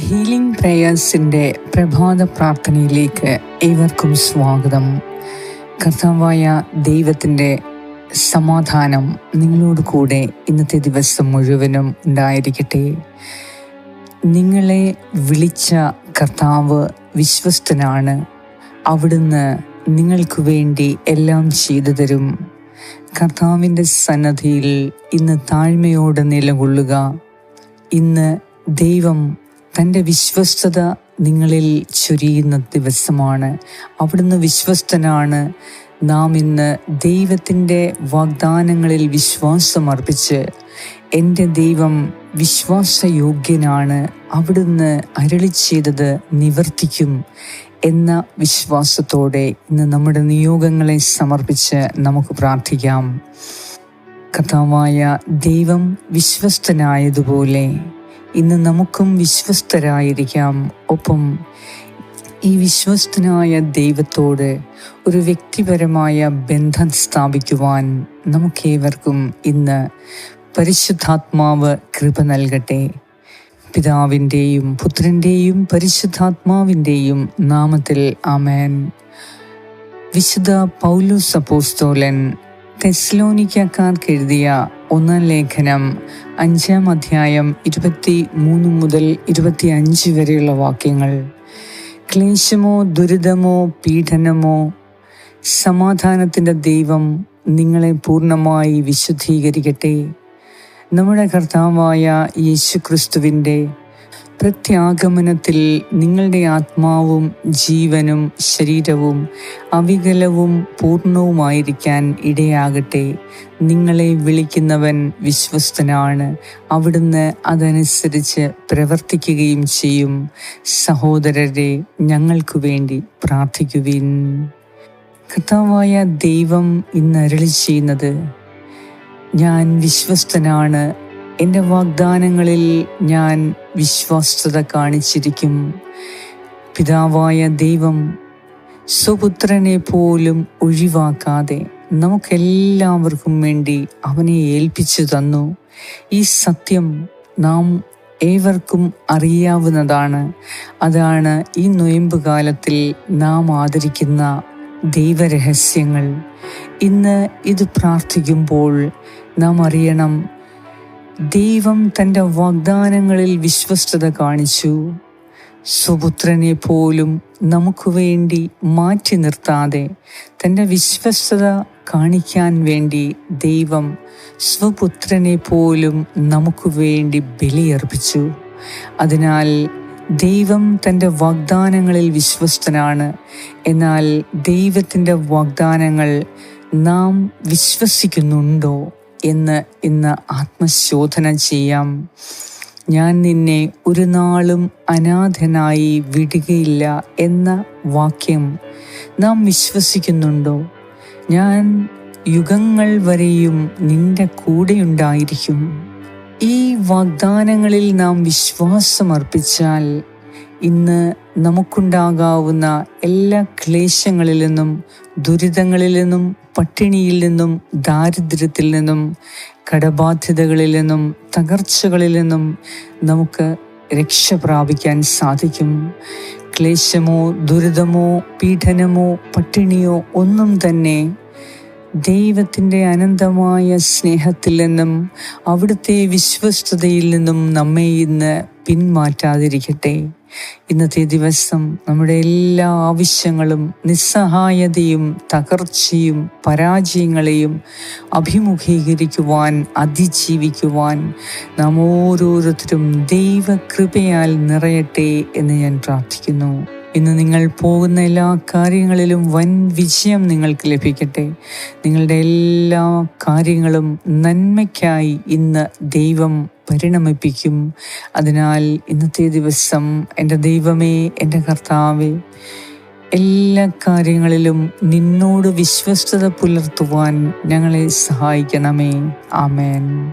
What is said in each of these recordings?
Healing പ്രേയേഴ്സിന്റെ പ്രഭാത പ്രാർത്ഥനയിലേക്ക് ഏവർക്കും സ്വാഗതം. കർത്താവായ ദൈവത്തിന്റെ സമാധാനം നിങ്ങളോട് കൂടെ ഇന്നത്തെ ദിവസം മുഴുവനും ഉണ്ടായിരിക്കട്ടെ. നിങ്ങളെ വിളിച്ച കർത്താവ് വിശ്വസ്തനാണ്. അവിടുന്ന് നിങ്ങൾക്ക് വേണ്ടി എല്ലാം ചെയ്തു തരും. കർത്താവിന്റെ സന്നദ്ധിയിൽ ഇന്ന് താഴ്മയോടെ നിലകൊള്ളുക. ഇന്ന് ദൈവം തന്റെ വിശ്വസ്തത നിങ്ങളിൽ ചൊരിയുന്ന ദിവസമാണ്. അവിടുന്ന് വിശ്വസ്തനാണ്. നാം ഇന്ന് ദൈവത്തിന്റെ വാഗ്ദാനങ്ങളിൽ വിശ്വാസമർപ്പിച്ച് എന്റെ ദൈവം വിശ്വാസയോഗ്യനാണ്. അവിടുന്ന് അരളി ചെയ്തത് നിവർത്തിക്കും എന്ന വിശ്വാസത്തോടെ ഇന്ന് നമ്മുടെ നിയോഗങ്ങളെ സമർപ്പിച്ച് നമുക്ക് പ്രാർത്ഥിക്കാം. കഥാവായ ദൈവം വിശ്വസ്തനായതുപോലെ ഇന്ന് നമുക്കും വിശ്വസ്തരായിരിക്കാം. ഒപ്പം ഈ വിശ്വസ്തനായ ദൈവത്തോട് ഒരു വ്യക്തിപരമായ ബന്ധം സ്ഥാപിക്കുവാൻ നമുക്കേവർക്കും ഇന്ന് പരിശുദ്ധാത്മാവ് കൃപ നൽകട്ടെ. പിതാവിന്റെയും പുത്രന്റെയും പരിശുദ്ധാത്മാവിന്റെയും നാമത്തിൽ ആമേൻ. വിശുദ്ധ പൗലു സപ്പോസ്തോലൻ തെസ്ലോനിക്കാർക്ക് എഴുതിയ ഒന്നാം ലേഖനം അഞ്ചാം അധ്യായം ഇരുപത്തി മൂന്ന് മുതൽ ഇരുപത്തി അഞ്ച് വരെയുള്ള വാക്യങ്ങൾ. ക്ലേശമോ ദുരിതമോ പീഡനമോ സമാധാനത്തിന്റെ ദൈവം നിങ്ങളെ പൂർണമായി വിശുദ്ധീകരിക്കട്ടെ. നമ്മുടെ കർത്താവായ യേശു ക്രിസ്തുവിന്റെ പ്രത്യാഗമനത്തിൽ നിങ്ങളുടെ ആത്മാവും ജീവനും ശരീരവും അവികലവും പൂർണവുമായിരിക്കാൻ ഇടയാകട്ടെ. നിങ്ങളെ വിളിക്കുന്നവൻ വിശ്വസ്തനാണ്. അവിടുന്ന് അതനുസരിച്ച് പ്രവർത്തിക്കുകയും ചെയ്യും. സഹോദരരെ ഞങ്ങൾക്കു വേണ്ടി പ്രാർത്ഥിക്കുവിൻ. കർത്താവായ ദൈവം ഇന്ന് അരളി ചെയ്യുന്നത് ഞാൻ വിശ്വസ്തനാണ്. എന്റെ വാഗ്ദാനങ്ങളിൽ ഞാൻ വിശ്വസ്തത കാണിച്ചിരിക്കും. പിതാവായ ദൈവം സ്വപുത്രനെ പോലും ഒഴിവാക്കാതെ നമുക്കെല്ലാവർക്കും വേണ്ടി അവനെ ഏൽപ്പിച്ചു തന്നു. ഈ സത്യം നാം ഏവർക്കും അറിയാവുന്നതാണ്. അതാണ് ഈ നൊയമ്പ് കാലത്തിൽ നാം ആദരിക്കുന്ന ദൈവരഹസ്യങ്ങൾ. ഇന്ന് ഇത് പ്രാർത്ഥിക്കുമ്പോൾ നാം അറിയണം ദൈവം തന്റെ വാഗ്ദാനങ്ങളിൽ വിശ്വസ്തത കാണിച്ചു. സുപുത്രനെ പോലും നമുക്ക് വേണ്ടി മാറ്റി നിർത്താതെ തന്റെ വിശ്വസ്തത കാണിക്കാൻ വേണ്ടി ദൈവം സ്വപുത്രനെ പോലും നമുക്ക് വേണ്ടി ബലിയർപ്പിച്ചു. അതിനാൽ ദൈവം തന്റെ വാഗ്ദാനങ്ങളിൽ വിശ്വസ്തനാണ്. എന്നാൽ ദൈവത്തിന്റെ വാഗ്ദാനങ്ങൾ നാം വിശ്വസിക്കുന്നുണ്ടോ? എന്ന് ഇന്ന് ആത്മശോധന ചെയ്യാം. ഞാൻ നിന്നെ ഒരു നാളും അനാഥനായി വിടുകയില്ല എന്ന വാക്യം നാം വിശ്വസിക്കുന്നുണ്ടോ? ഞാൻ യുഗങ്ങൾ വരെയും നിന്റെ കൂടെയുണ്ടായിരിക്കും ഈ വാഗ്ദാനങ്ങളിൽ നാം വിശ്വാസമർപ്പിച്ചാൽ ഇന്ന് നമുക്കുണ്ടാകാവുന്ന എല്ലാ ക്ലേശങ്ങളിൽ നിന്നും ദുരിതങ്ങളിൽ നിന്നും പട്ടിണിയിൽ നിന്നും ദാരിദ്ര്യത്തിൽ നിന്നും കടബാധ്യതകളിൽ നിന്നും തകർച്ചകളിൽ നിന്നും നമുക്ക് രക്ഷ പ്രാപിക്കാൻ സാധിക്കും. ക്ലേശമോ ദുരിതമോ പീഡനമോ പട്ടിണിയോ ഒന്നും തന്നെ ദൈവത്തിന്റെ അനന്തമായ സ്നേഹത്തിൽ നിന്നും അവിടുത്തെ വിശ്വസ്തതയിൽ നിന്നും നമ്മെ ഇന്ന് പിന്മാറ്റാതിരിക്കട്ടെ. ഇന്നത്തെ ദിവസം നമ്മുടെ എല്ലാ ആവശ്യങ്ങളും നിസ്സഹായതയും തകർച്ചയും പരാജയങ്ങളെയും അഭിമുഖീകരിക്കുവാൻ അതിജീവിക്കുവാൻ നാം ഓരോരുത്തരും ദൈവകൃപയാൽ നിറയട്ടെ എന്ന് ഞാൻ പ്രാർത്ഥിക്കുന്നു. ഇന്ന് നിങ്ങൾ പോകുന്ന എല്ലാ കാര്യങ്ങളിലും വൻ വിജയം നിങ്ങൾക്ക് ലഭിക്കട്ടെ. നിങ്ങളുടെ എല്ലാ കാര്യങ്ങളും നന്മയ്ക്കായി ഇന്ന് ദൈവം പരിണമിപ്പിക്കും. അതിനാൽ ഇന്നത്തെ ദിവസം എന്റെ ദൈവമേ എന്റെ കർത്താവേ എല്ലാ കാര്യങ്ങളിലും നിന്നോട് വിശ്വസ്തത പുലർത്തുവാൻ ഞങ്ങളെ സഹായിക്കണമേ. ആമേൻ.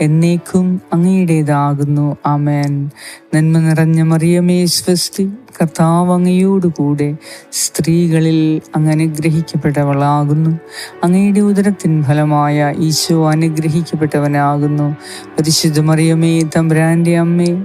എന്നേക്കും അങ്ങയുടേതാകുന്നു. ആമേൻ. നന്മ നിറഞ്ഞ മറിയമേ സ്വസ്തി കർത്താവ് അങ്ങയോടുകൂടെ സ്ത്രീകളിൽ അങ്ങ് അനുഗ്രഹിക്കപ്പെട്ടവളാകുന്നു. അങ്ങയുടെ ഉദരത്തിൻ ഫലമായ ഈശോ അനുഗ്രഹിക്കപ്പെട്ടവനാകുന്നു. പരിശുദ്ധ മറിയമേ തമ്പുരാന്റെ അമ്മേ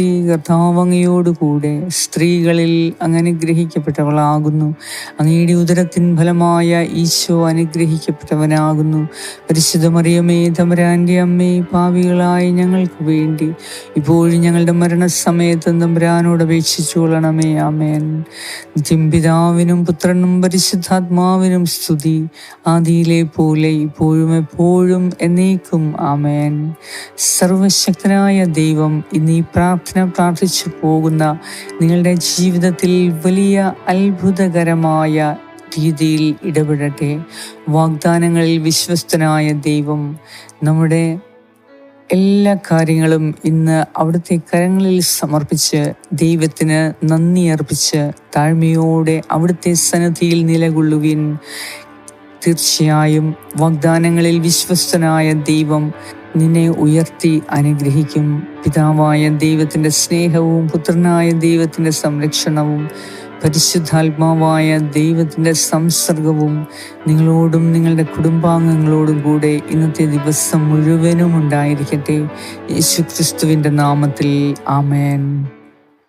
കർത്താവങ്ങയോടുകൂടെ സ്ത്രീകളിൽ അങ്ങ് അനുഗ്രഹിക്കപ്പെട്ടവളാകുന്നു അങ്ങയുടെ ഉദരത്തിൻ ഫലമായ ഈശോ അനുഗ്രഹിക്കപ്പെട്ടവനാകുന്നു. പരിശുദ്ധ മറിയമേ അമ്മേ പാവികളായി ഞങ്ങൾക്ക് വേണ്ടി. ഇപ്പോഴും ഞങ്ങളുടെ മരണസമയത്ത് തമ്പുരാനോട് അപേക്ഷിച്ചു കൊള്ളണമേ ആമേൻ. നിത്യം പുത്രനും പരിശുദ്ധാത്മാവിനും സ്തുതി. ആദിയിലെ പോലെ ഇപ്പോഴും എപ്പോഴും എന്നേക്കും ആമേൻ. സർവശക്തനായ ദൈവം ഇന്നീ ഈ പ്രാർത്ഥന പ്രാർത്ഥിച്ചു പോകുന്ന നിങ്ങളുടെ ജീവിതത്തിൽ വലിയ അത്ഭുതകരമായ രീതിയിൽ ഇടപെടട്ടെ. വാഗ്ദാനങ്ങളിൽ വിശ്വസ്തനായ ദൈവം നമ്മുടെ എല്ലാ കാര്യങ്ങളും ഇന്ന് അവിടുത്തെ കരങ്ങളിൽ സമർപ്പിച്ച് ദൈവത്തിന് നന്ദി അർപ്പിച്ച് താഴ്മയോടെ അവിടുത്തെ സന്നദ്ധിയിൽ നിലകൊള്ളുവിൻ. തീർച്ചയായും വാഗ്ദാനങ്ങളിൽ വിശ്വസ്തനായ ദൈവം നിന്നെ ഉയർത്തി അനുഗ്രഹിക്കും. പിതാവായ ദൈവത്തിന്റെ സ്നേഹവും പുത്രനായ ദൈവത്തിന്റെ സംരക്ഷണവും പരിശുദ്ധാത്മാവായ ദൈവത്തിന്റെ സംസർഗവും നിങ്ങളോടും നിങ്ങളുടെ കുടുംബാംഗങ്ങളോടും കൂടെ ഇന്നത്തെ ദിവസം മുഴുവനും ഉണ്ടായിരിക്കട്ടെ. യേശു ക്രിസ്തുവിന്റെ നാമത്തിൽ ആമേൻ.